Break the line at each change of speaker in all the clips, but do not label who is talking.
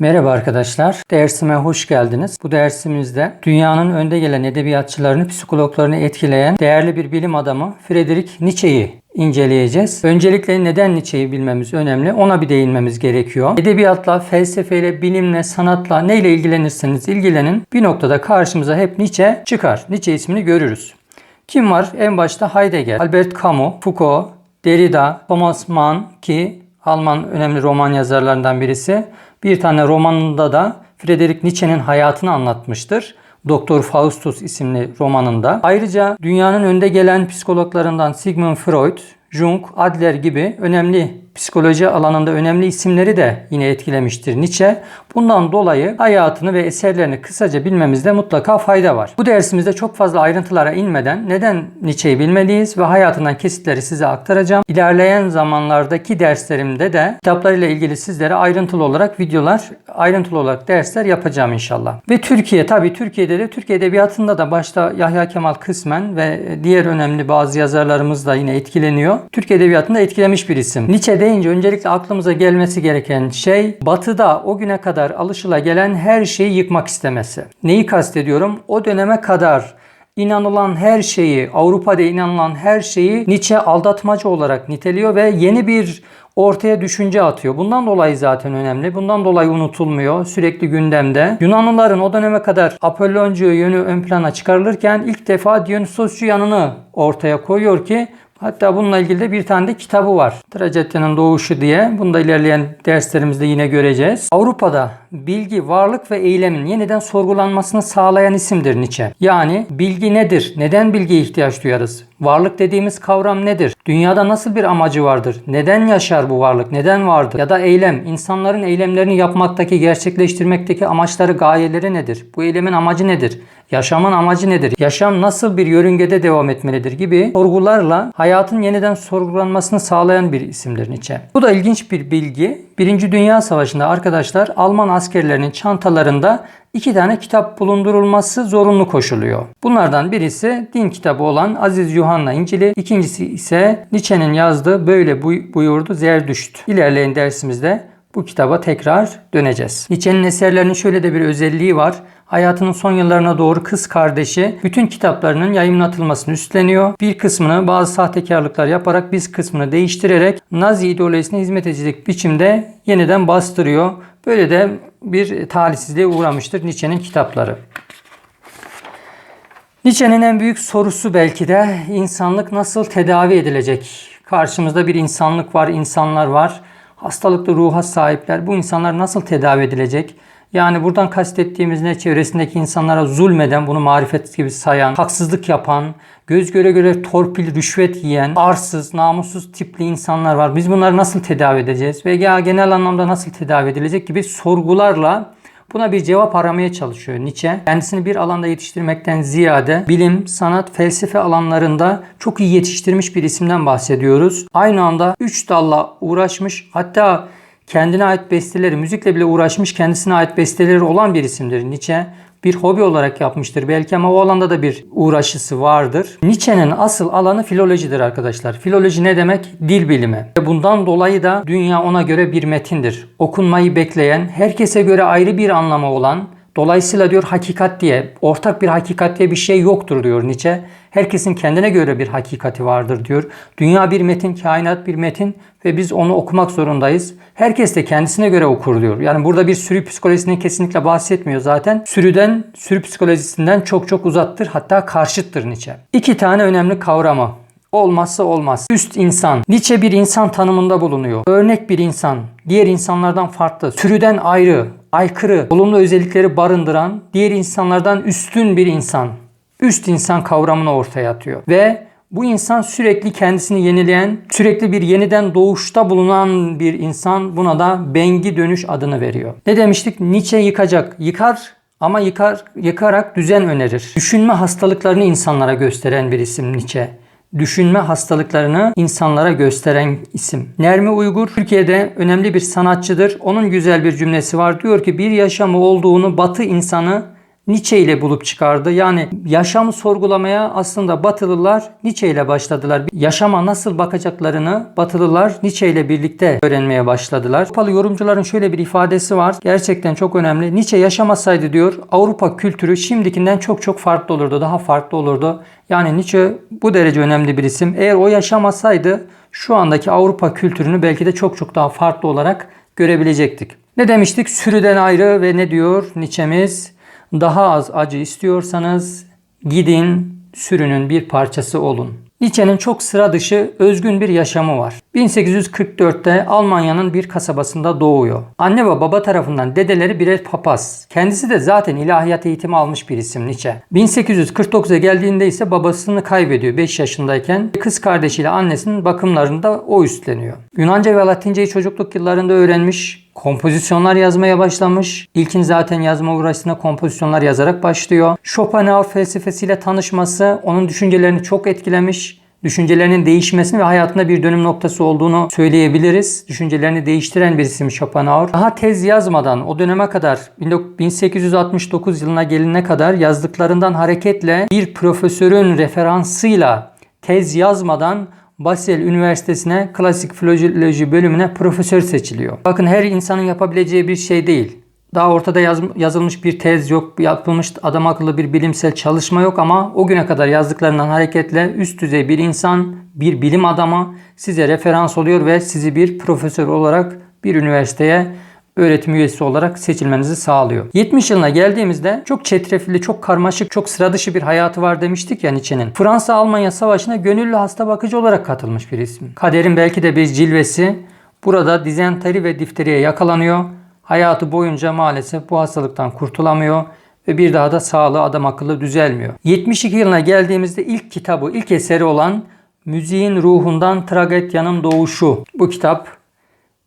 Merhaba arkadaşlar. Dersime hoş geldiniz. Bu dersimizde dünyanın önde gelen edebiyatçılarını, psikologlarını etkileyen değerli bir bilim adamı Friedrich Nietzsche'yi inceleyeceğiz. Öncelikle neden Nietzsche'yi bilmemiz önemli. Ona bir değinmemiz gerekiyor. Edebiyatla, felsefeyle, bilimle, sanatla neyle ilgilenirseniz ilgilenin bir noktada karşımıza hep Nietzsche çıkar. Nietzsche ismini görürüz. Kim var? En başta Heidegger, Albert Camus, Foucault, Derrida, Thomas Mann ki Alman önemli roman yazarlarından birisi. Bir tane romanında da Friedrich Nietzsche'nin hayatını anlatmıştır. Doktor Faustus isimli romanında. Ayrıca dünyanın önde gelen psikologlarından Sigmund Freud, Jung, Adler gibi önemli psikoloji alanında önemli isimleri de yine etkilemiştir Nietzsche. Bundan dolayı hayatını ve eserlerini kısaca bilmemizde mutlaka fayda var. Bu dersimizde çok fazla ayrıntılara inmeden neden Nietzsche'yi bilmeliyiz ve hayatından kesitleri size aktaracağım. İlerleyen zamanlardaki derslerimde de kitaplarıyla ilgili sizlere ayrıntılı olarak videolar, ayrıntılı olarak dersler yapacağım inşallah. Ve Türkiye tabii Türkiye'de de Türkiye Edebiyatı'nda da başta Yahya Kemal kısmen ve diğer önemli bazı yazarlarımız da yine etkileniyor. Türkiye Edebiyatı'nda etkilemiş bir isim. Nietzsche deyince öncelikle aklımıza gelmesi gereken şey Batı'da o güne kadar alışıla gelen her şeyi yıkmak istemesi. Neyi kastediyorum? O döneme kadar inanılan her şeyi, Avrupa'da inanılan her şeyi Nietzsche aldatmacı olarak niteliyor ve yeni bir ortaya düşünce atıyor. Bundan dolayı zaten önemli. Bundan dolayı unutulmuyor. Sürekli gündemde. Yunanlıların o döneme kadar Apolloncu yönü ön plana çıkarılırken ilk defa Dionysosçu yanını ortaya koyuyor ki Hatta bununla ilgili de bir tane de kitabı var. Trajedyanın doğuşu diye. Bunu da ilerleyen derslerimizde yine göreceğiz. Avrupa'da bilgi, varlık ve eylemin yeniden sorgulanmasını sağlayan isimdir Nietzsche. Yani bilgi nedir? Neden bilgiye ihtiyaç duyarız? Varlık dediğimiz kavram nedir? Dünyada nasıl bir amacı vardır? Neden yaşar bu varlık? Neden vardır? Ya da eylem, insanların eylemlerini yapmaktaki, gerçekleştirmekteki amaçları, gayeleri nedir? Bu eylemin amacı nedir? Yaşamın amacı nedir? Yaşam nasıl bir yörüngede devam etmelidir gibi sorgularla hayatın yeniden sorgulanmasını sağlayan bir isimdir Nietzsche. Bu da ilginç bir bilgi. Birinci Dünya Savaşı'nda arkadaşlar Alman askerlerinin çantalarında iki tane kitap bulundurulması zorunlu koşuluyor. Bunlardan birisi din kitabı olan Aziz Yuhanna İncil'i, ikincisi ise Nietzsche'nin yazdığı Böyle buyurdu Zerdüşt. İlerleyen dersimizde bu kitaba tekrar döneceğiz. Nietzsche'nin eserlerinin şöyle de bir özelliği var. Hayatının son yıllarına doğru kız kardeşi bütün kitaplarının yayınlatılmasını üstleniyor. Bir kısmını bazı sahtekarlıklar yaparak biz kısmını değiştirerek Nazi ideolojisine hizmet edecek biçimde yeniden bastırıyor. Böyle de bir talihsizliğe uğramıştır Nietzsche'nin kitapları. Nietzsche'nin en büyük sorusu belki de insanlık nasıl tedavi edilecek? Karşımızda bir insanlık var, insanlar var. Hastalıklı ruha sahipler. Bu insanlar nasıl tedavi edilecek? Yani buradan kastettiğimiz ne çevresindeki insanlara zulmeden, bunu marifet gibi sayan, haksızlık yapan, göz göre göre torpil, rüşvet yiyen, arsız, namussuz tipli insanlar var. Biz bunları nasıl tedavi edeceğiz? Ve genel anlamda nasıl tedavi edilecek gibi sorgularla Buna bir cevap aramaya çalışıyor Nietzsche. Kendisini bir alanda yetiştirmekten ziyade bilim, sanat, felsefe alanlarında çok iyi yetiştirmiş bir isimden bahsediyoruz. Aynı anda 3 dalla uğraşmış hatta kendine ait besteleri, müzikle bile uğraşmış, kendisine ait besteleri olan bir isimdir Nietzsche. Bir hobi olarak yapmıştır belki ama o alanda da bir uğraşısı vardır. Nietzsche'nin asıl alanı filolojidir arkadaşlar. Filoloji ne demek? Dil bilimi. Bundan dolayı da dünya ona göre bir metindir. Okunmayı bekleyen, herkese göre ayrı bir anlamı olan, Dolayısıyla diyor hakikat diye, ortak bir hakikat diye bir şey yoktur diyor Nietzsche. Herkesin kendine göre bir hakikati vardır diyor. Dünya bir metin, kainat bir metin ve biz onu okumak zorundayız. Herkes de kendisine göre okur diyor. Yani burada bir sürü psikolojisinden kesinlikle bahsetmiyor zaten. Sürüden, sürü psikolojisinden çok çok uzattır hatta karşıttır Nietzsche. İki tane önemli kavramı olmazsa olmaz. Üst insan. Nietzsche bir insan tanımında bulunuyor. Örnek bir insan. Diğer insanlardan farklı. Sürüden ayrı. Aykırı. Olumlu özellikleri barındıran. Diğer insanlardan üstün bir insan. Üst insan kavramını ortaya atıyor. Ve bu insan sürekli kendisini yenileyen, sürekli bir yeniden doğuşta bulunan bir insan. Buna da bengi dönüş adını veriyor. Ne demiştik? Nietzsche yıkacak. Yıkar ama yıkar, yıkarak düzen önerir. Düşünme hastalıklarını insanlara gösteren bir isim Nietzsche düşünme hastalıklarını insanlara gösteren isim. Nermi Uygur Türkiye'de önemli bir sanatçıdır. Onun güzel bir cümlesi var. Diyor ki bir yaşamı olduğunu batı insanı Nietzsche ile bulup çıkardı. Yani yaşamı sorgulamaya aslında Batılılar Nietzsche ile başladılar. Yaşama nasıl bakacaklarını Batılılar Nietzsche ile birlikte öğrenmeye başladılar. Avrupalı yorumcuların şöyle bir ifadesi var. Gerçekten çok önemli. Nietzsche yaşamasaydı diyor Avrupa kültürü şimdikinden çok çok farklı olurdu. Daha farklı olurdu. Yani Nietzsche bu derece önemli bir isim. Eğer o yaşamasaydı şu andaki Avrupa kültürünü belki de çok çok daha farklı olarak görebilecektik. Ne demiştik? Sürüden ayrı ve ne diyor Nietzsche'miz? Daha az acı istiyorsanız gidin sürünün bir parçası olun. Nietzsche'nin çok sıra dışı özgün bir yaşamı var. 1844'te Almanya'nın bir kasabasında doğuyor. Anne ve baba tarafından dedeleri birer papaz. Kendisi de zaten ilahiyat eğitimi almış bir isim Nietzsche. 1849'a geldiğinde ise babasını kaybediyor 5 yaşındayken. Kız kardeşiyle annesinin bakımlarını da o üstleniyor. Yunanca ve Latinceyi çocukluk yıllarında öğrenmiş. Kompozisyonlar yazmaya başlamış. İlkin zaten yazma uğraşısına kompozisyonlar yazarak başlıyor. Schopenhauer felsefesiyle tanışması onun düşüncelerini çok etkilemiş. Düşüncelerinin değişmesini ve hayatında bir dönüm noktası olduğunu söyleyebiliriz. Düşüncelerini değiştiren bir isim Schopenhauer. Daha tez yazmadan o döneme kadar 1869 yılına gelinene kadar yazdıklarından hareketle bir profesörün referansıyla tez yazmadan Basel Üniversitesi'ne klasik filoloji bölümüne profesör seçiliyor. Bakın her insanın yapabileceği bir şey değil. Daha ortada yaz, yazılmış bir tez yok, yapılmış adam akıllı bir bilimsel çalışma yok ama o güne kadar yazdıklarından hareketle üst düzey bir insan, bir bilim adamı size referans oluyor ve sizi bir profesör olarak bir üniversiteye öğretim üyesi olarak seçilmenizi sağlıyor. 70 yılına geldiğimizde çok çetrefilli, çok karmaşık, çok sıra dışı bir hayatı var demiştik ya Nietzsche'nin. Fransa-Almanya savaşına gönüllü hasta bakıcı olarak katılmış bir isim. Kaderin belki de bir cilvesi. Burada dizenteri ve difteriye yakalanıyor. Hayatı boyunca maalesef bu hastalıktan kurtulamıyor ve bir daha da sağlığı adam akıllı düzelmiyor. 72 yılına geldiğimizde ilk kitabı, ilk eseri olan Müziğin Ruhundan Tragedyanın Doğuşu. Bu kitap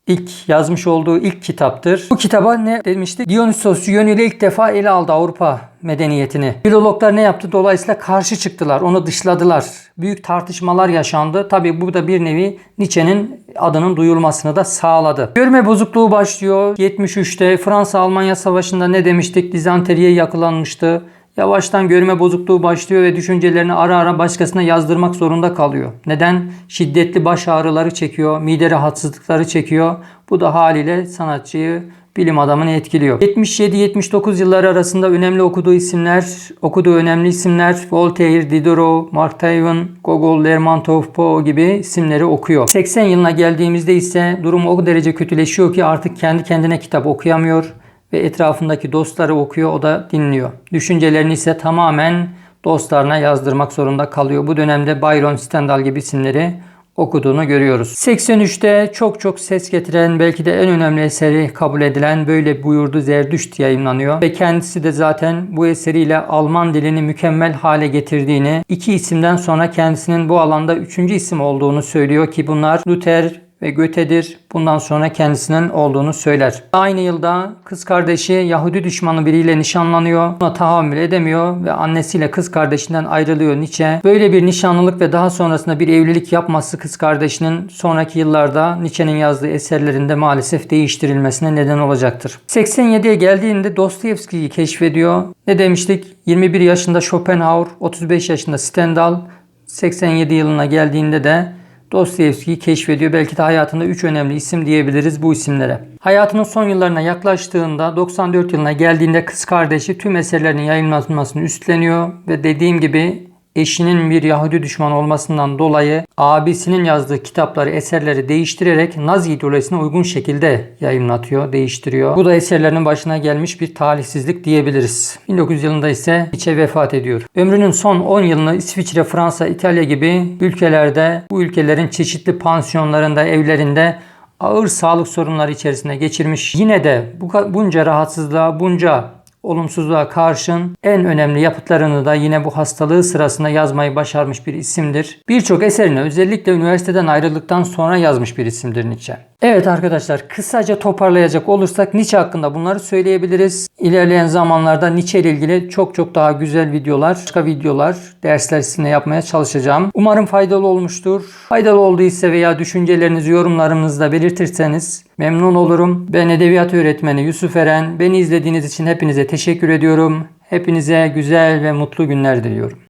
ilk yazmış olduğu ilk kitaptır. Bu kitaba ne demiştik? Dionysos yönüyle ilk defa ele aldı Avrupa medeniyetini. Filologlar ne yaptı? Dolayısıyla karşı çıktılar. Onu dışladılar. Büyük tartışmalar yaşandı. Tabi bu da bir nevi Nietzsche'nin adının duyulmasını da sağladı. Görme bozukluğu başlıyor. 73'te Fransa-Almanya savaşında ne demiştik? Dizanteriye yakılanmıştı. Yavaştan görme bozukluğu başlıyor ve düşüncelerini ara ara başkasına yazdırmak zorunda kalıyor. Neden? Şiddetli baş ağrıları çekiyor, mide rahatsızlıkları çekiyor. Bu da haliyle sanatçıyı bilim adamını etkiliyor. 77-79 yılları arasında önemli okuduğu isimler, okuduğu önemli isimler Voltaire, Diderot, Mark Twain, Gogol, Lermontov, Poe gibi isimleri okuyor. 80 yılına geldiğimizde ise durum o derece kötüleşiyor ki artık kendi kendine kitap okuyamıyor ve etrafındaki dostları okuyor, o da dinliyor. Düşüncelerini ise tamamen dostlarına yazdırmak zorunda kalıyor. Bu dönemde Byron, Stendhal gibi isimleri okuduğunu görüyoruz. 83'te çok çok ses getiren belki de en önemli eseri kabul edilen Böyle Buyurdu Zerdüşt yayınlanıyor. Ve kendisi de zaten bu eseriyle Alman dilini mükemmel hale getirdiğini, iki isimden sonra kendisinin bu alanda üçüncü isim olduğunu söylüyor ki bunlar Luther ve Göte'dir. Bundan sonra kendisinin olduğunu söyler. Aynı yılda kız kardeşi Yahudi düşmanı biriyle nişanlanıyor. Buna tahammül edemiyor ve annesiyle kız kardeşinden ayrılıyor Nietzsche. Böyle bir nişanlılık ve daha sonrasında bir evlilik yapması kız kardeşinin sonraki yıllarda Nietzsche'nin yazdığı eserlerinde maalesef değiştirilmesine neden olacaktır. 87'ye geldiğinde Dostoyevski'yi keşfediyor. Ne demiştik? 21 yaşında Schopenhauer, 35 yaşında Stendhal, 87 yılına geldiğinde de Dostoyevski'yi keşfediyor. Belki de hayatında 3 önemli isim diyebiliriz bu isimlere. Hayatının son yıllarına yaklaştığında 94 yılına geldiğinde kız kardeşi tüm eserlerinin yayınlanmasını üstleniyor ve dediğim gibi eşinin bir Yahudi düşmanı olmasından dolayı abisinin yazdığı kitapları, eserleri değiştirerek Nazi ideolojisine uygun şekilde yayınlatıyor, değiştiriyor. Bu da eserlerinin başına gelmiş bir talihsizlik diyebiliriz. 1900 yılında ise Nietzsche vefat ediyor. Ömrünün son 10 yılını İsviçre, Fransa, İtalya gibi ülkelerde, bu ülkelerin çeşitli pansiyonlarında, evlerinde ağır sağlık sorunları içerisinde geçirmiş. Yine de bu bunca rahatsızlığa, bunca olumsuzluğa karşın en önemli yapıtlarını da yine bu hastalığı sırasında yazmayı başarmış bir isimdir. Birçok eserini özellikle üniversiteden ayrıldıktan sonra yazmış bir isimdir Nietzsche. Evet arkadaşlar kısaca toparlayacak olursak Nietzsche hakkında bunları söyleyebiliriz. İlerleyen zamanlarda Nietzsche ile ilgili çok çok daha güzel videolar, başka videolar, dersler sizinle yapmaya çalışacağım. Umarım faydalı olmuştur. Faydalı olduysa veya düşüncelerinizi yorumlarınızda belirtirseniz memnun olurum. Ben edebiyat öğretmeni Yusuf Eren. Beni izlediğiniz için hepinize teşekkür ediyorum. Hepinize güzel ve mutlu günler diliyorum.